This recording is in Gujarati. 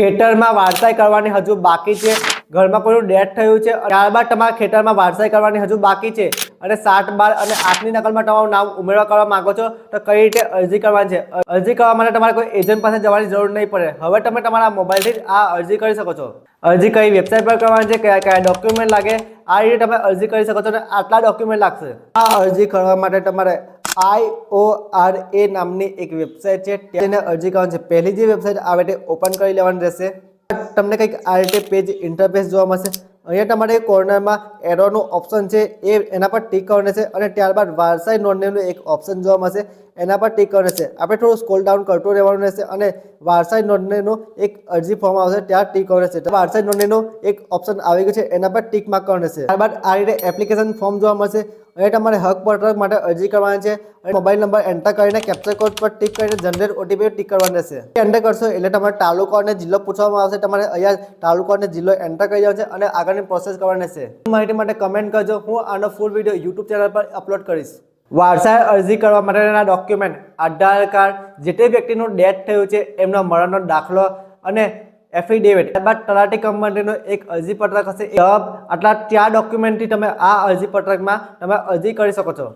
ખેતરમાં વારસાઈ કરવાની હજુ બાકી છે. ઘરમાં કોઈનું ડેથ થયું છે. ત્યારબાદ તમારા ખેતરમાં વારસાઈ કરવાની હજુ બાકી છે. અને સાત બાર અને આઠની નકલમાં તમારું નામ ઉમેરવા કરવા માંગો છો, તો કઈ રીતે અરજી કરવાની છે? અરજી કરવા માટે તમારે કોઈ એજન્ટ પાસે જવાની જરૂર નહીં પડે. હવે તમે તમારા મોબાઈલથી આ અરજી કરી શકો છો. અરજી કઈ વેબસાઇટ પર કરવાની છે, કયા કયા ડોક્યુમેન્ટ લાગે, આ રીતે તમે અરજી કરી શકો છો અને આટલા ડોક્યુમેન્ટ લાગશે. આ અરજી કરવા માટે તમારે આઈ ઓ આર એ નામની એક વેબસાઇટ છે. તેને અરજી કરવાની છે. પહેલી જે વેબસાઇટ આવે તે ઓપન કરી લેવાની રહેશે. તમને કંઈક આ રીતે પેજ ઇન્ટરફેસ જોવા મળશે. અહીંયા તમારે કોર્નરમાં એરોનું ઓપ્શન છે. એ એના પર ટીક કરવાનું છે અને ત્યારબાદ વારસાઈ નોંધણીનું એક ઓપ્શન જોવા મળશે. એના પર ટીક કરવાનું છે આપણે થોડું સ્કોલ ડાઉન કરતું રહેવાનું રહેશે અને વારસાઈ નોંધણીનું એક અરજી ફોર્મ આવશે, ત્યાં ટીક કરવાનું તો વારસાઈ નોંધણીનો એક ઓપ્શન આવી ગયું છે, એના પર ટીક માર્ક કરવાનું છે ત્યારબાદ આ રીતે એપ્લિકેશન ફોર્મ જોવા મળશે. અને તમારે હક પત્રક માટે અરજી કરવાની છે. મોબાઈલ નંબર એન્ટર કરીને કેપ્ચર કોડ પર ટીક કરીને જનરેટ ઓટીપી ટીક કરવાનું રહેશે. એન્ટર કરશો એટલે તમારે તાલુકો અને જિલ્લો પૂછવામાં આવશે. તમારે અહીંયા તાલુકો અને જિલ્લો એન્ટર કરી દેવાનો છે અને આગળની પ્રોસેસ કરવાની રહેશે. માહિતી માટે કમેન્ટ કરજો. હું આનો ફૂલ વીડિયો યુટ્યુબ ચેનલ પર અપલોડ કરીશ. વારસાઈ અરજી કરવા માટેના ડોક્યુમેન્ટ આધાર કાર્ડ, જે તે વ્યક્તિનું ડેથ થયું છે, એમનો મરણનો દાખલો અને એફિડેવિટ ત્યારબાદ તલાટી કંપનીનો એક અરજીપત્રક હશે. જવાબ, આટલા ચાર ડોક્યુમેન્ટથી તમે આ અરજીપત્રકમાં તમે અરજી કરી શકો છો.